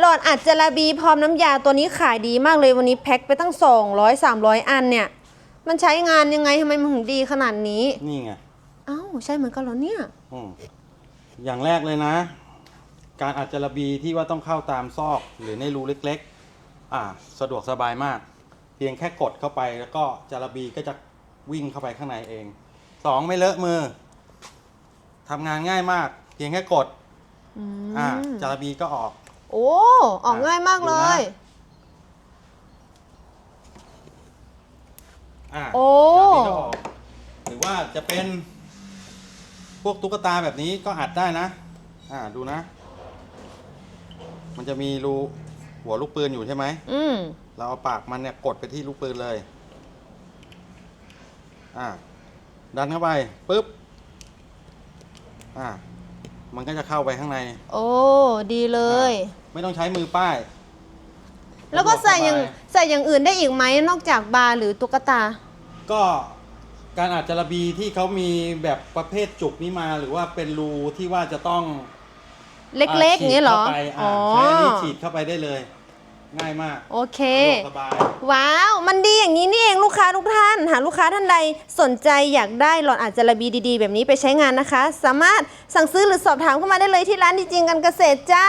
หลอดอัดจาระบีพร้อมน้ำยาตัวนี้ขายดีมากเลยวันนี้แพ็คไปตั้ง 200 300 อันเนี่ย มันใช้งานยังไงทำไมมันถึงดีขนาดนี้นี่ไงเอ้าใช่เหมือนกันเหรอเนี่ย อืมอย่างแรกเลยนะ การอัดจระบีที่ว่าต้องเข้าตามซอกหรือในรูเล็กๆ อ่า สะดวกสบายมาก เพียงแค่กดเข้าไปแล้วก็จระบีก็จะวิ่งเข้าไปข้างในเองสองไม่เลอะมือทำงานง่ายมาก เพียงแค่กด อืม อ่าจระบีก็ออก โอ้ ออกง่ายมากเลย อ่าโอ้จระบีก็ออกหรือว่าจะเป็น พวกตุ๊กตาแบบนี้ก็อัดได้นะ อ่าดูนะ มันจะมีรูหัวลูกปืนอยู่ใช่ไหม อืม เราเอาปากมันเนี่ยกดไปที่ลูกปืนเลย อ่า ดันเข้าไปปุ๊บ อ่า มันก็จะเข้าไปข้างใน โอ้ ดีเลย ไม่ต้องใช้มือป้ายแล้วก็ใส่อย่างสะดวกสบใส่อย่างอื่นได้อีกไหมนอกจากบาร์หรือตุ๊กตา ก็การอัดจระบีที่เขามีแบบประเภทจุกนี้มาหรือว่าเป็นรูที่ว่าจะต้องเล็กๆอย่างนี้เหรอ ฉีดเข้าไปอ๋อ่าอใช้อันนี้ฉีดเข้าไปได้เลย ง่ายมากโอเค สะดวกสบาย ว้าว มันดีอย่างนี้นี่เองลูกค้าทุกท่าน หากลูกค้าท่านใดสนใจอยากได้หลอดอัดจระบีดีๆ แบบนี้ไปใช้งานนะคะ สามารถสั่งซื้อหรือสอบถามเข้ามาได้เลยที่ร้านดีจริงกันเกษตรจ้า